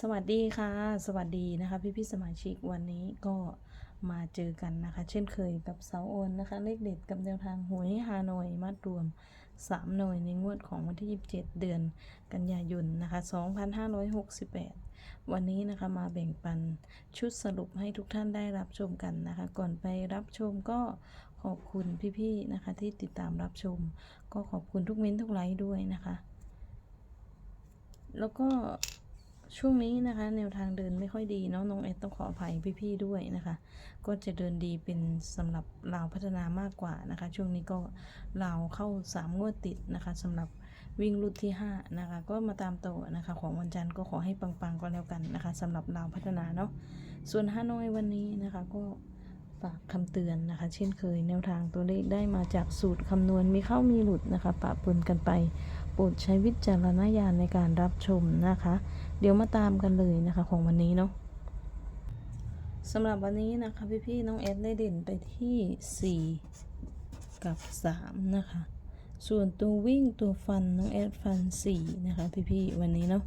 สวัสดีค่ะ สวัสดีนะคะพี่พี่ๆสมาชิกวันนี้ก็มาเจอกันนะคะ เช่นเคยกับเสาโอนนะคะ เลขเด็ดกับแนวทางหวยฮานอยมัดรวม 3 หน่วยในงวดของวันที่ 27 เดือนกันยายนนะคะ 2568 วันนี้นะคะมาแบ่งปันชุดสรุปให้ทุกท่านได้รับชมกันนะคะ ก่อนไปรับชมก็ขอบคุณพี่ๆนะคะที่ติดตามรับชม ก็ขอบคุณทุกเม้นทุกไลค์ด้วยนะคะ แล้วก็ ช่วงนี้นะคะ แนวทางเดินไม่ค่อยดีเนาะน้องเอดต้องขออภัยพี่ๆด้วยนะคะ ก็จะเดินดีเป็นสำหรับเราพัฒนามากกว่านะคะ ช่วงนี้ก็เราเข้าสามงวดติดนะคะสำหรับวิ่งรุ่นที่5นะคะ ก็มาตามต่อนะคะ ของวันจันทร์ก็ขอให้ปังๆก็แล้วกันนะคะสำหรับเราพัฒนาเนาะส่วนฮานอยวันนี้นะคะก็ฝากคำเตือนนะคะ เช่นเคยแนวทางตัวเลขได้มาจากสูตรคำนวณมีเข้ามีหลุดนะคะปะปนกันไป โปรดใช้วิจารณญาณในการรับชมนะคะ เดี๋ยวมาตามกันเลยนะคะของวันนี้เนาะสำหรับวันนี้นะคะพี่ๆน้องเอสได้เด่นไปที่ 4 กับ 3 นะคะ ส่วนตัววิ่งตัวฟันน้องเอสฟัน 4 นะคะ พี่ๆวันนี้เนาะ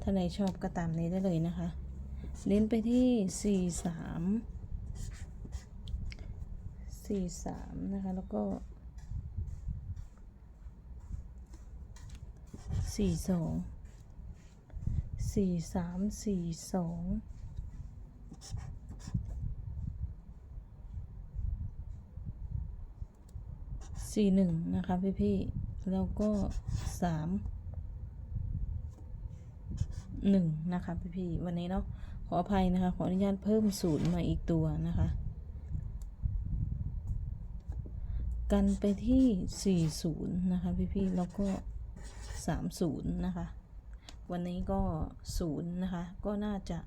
ถ้าใครชอบก็ตามนี้ได้เลยนะคะเน้นไปที่ 4 3 4 3 นะคะ แล้วก็ สี่สองสี่สามสี่สองสี่หนึ่งนะคะพี่พี่แล้วก็สามหนึ่งนะคะพี่พี่วันนี้เนาะขออภัยนะคะ ขออนุญาตเพิ่มศูนย์มาอีกตัวนะคะ กันไปที่สี่ศูนย์นะคะพี่พี่แล้วก็ สามศูนย์นะคะ วันนี้ก็ศูนย์นะคะ ก็น่าจะ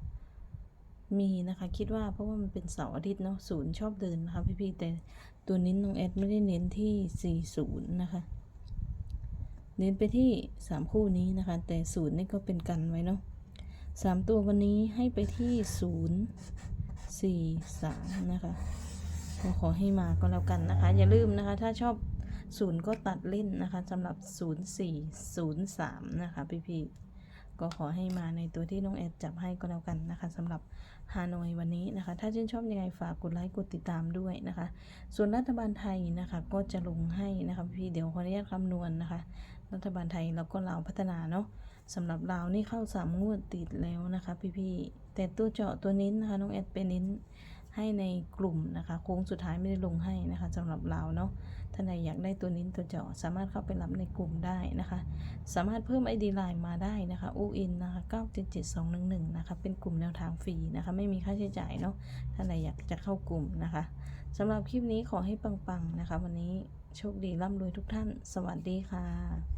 มีนะคะ คิดว่าเพราะว่ามันเป็นเสาร์อาทิตย์เนาะศูนย์ชอบเดินนะคะพี่ๆแต่ตัวนี้น้องแอดไม่ได้เน้นที่สี่ศูนย์นะคะ เน้นไปที่สามคู่นี้นะคะ แต่ศูนย์นี่ก็เป็นกันไว้เนาะสามตัววันนี้ให้ไปที่ศูนย์สี่สามนะคะขอให้มาก็แล้วกันนะคะ อย่าลืมนะคะ ถ้าชอบ ศูนย์ก็ตัดเล่นนะคะสำหรับ 0403 นะคะพี่ๆก็ขอให้มาในตัวที่น้องแอดจับให้ก็แล้วกันนะคะสำหรับฮานอยวันนี้นะคะ ถ้าชื่นชอบยังไงฝากกดไลค์กดติดตามด้วยนะคะ ส่วนรัฐบาลไทยนะคะก็จะลงให้นะคะพี่เดี๋ยวขออนุญาตคำนวณนะคะ รัฐบาลไทยแล้วก็ลาวพัฒนาเนาะสำหรับลาวนี่เข้าสามงวดติดแล้วนะคะ พี่ๆแต่ตัวเจาะตัวเน้นนะคะน้องแอดไปเน้น ให้ในกลุ่มนะคะโค้งสุดท้ายไม่ได้ลงให้นะคะสำหรับลาเนาะท่านใดอยากได้ตัวนิ้นตัวเจาะสามารถเข้าไปรับในกลุ่มได้นะคะ สามารถเพิ่ม ID ไลน์มาได้นะคะอูอินนะคะ977211นะคะเป็นกลุ่มแนวทางฟรีนะคะไม่มีค่าใช้จ่ายเนาะท่านใดอยากจะเข้ากลุ่มนะคะสำหรับคลิปนี้ขอให้ปังๆนะคะ วันนี้โชคดีร่ำรวยทุกท่าน สวัสดีค่ะ